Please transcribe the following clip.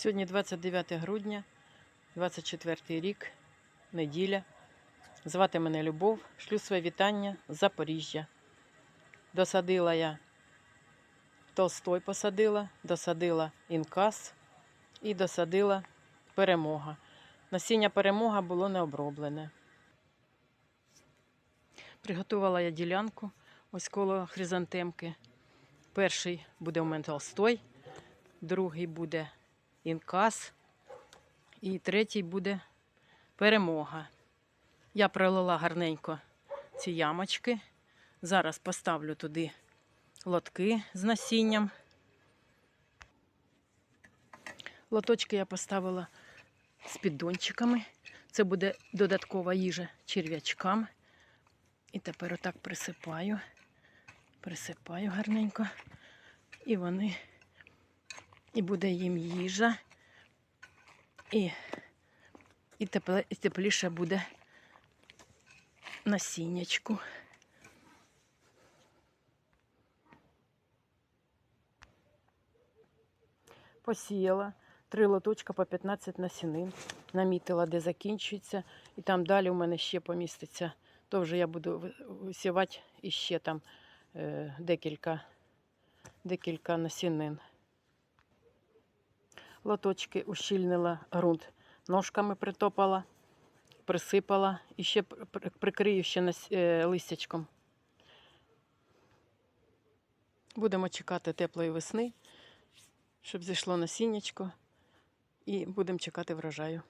Сьогодні 29 грудня, 24 рік, неділя. Звати мене Любов, шлю своє вітання з Запоріжжя. Досадила я Толстой посадила, досадила інкас і досадила перемога. Насіння перемога було не оброблене. Приготувала я ділянку ось коло хризантемки. Перший буде у мене Толстой, другий буде інкас, і третій буде перемога. Я пролила гарненько ці ямочки. Зараз поставлю туди лотки з насінням. Лоточки я поставила з піддончиками. Це буде додаткова їжа черв'ячкам. І тепер отак присипаю, присипаю гарненько. І вони, і буде їм їжа. І, і, тепле, і тепліше буде насіннячку. Посіяла три лоточка по 15 насінин. Намітила, де закінчується. І там далі у мене ще поміститься. То вже я буду висівати іще там е, декілька, декілька насінин. Лоточки ущільнила ґрунт. Ножками притопала, присипала і ще пр- пр- прикрию ще е, листячком. Будемо чекати теплої весни, щоб зійшло насіннячко, і будемо чекати врожаю.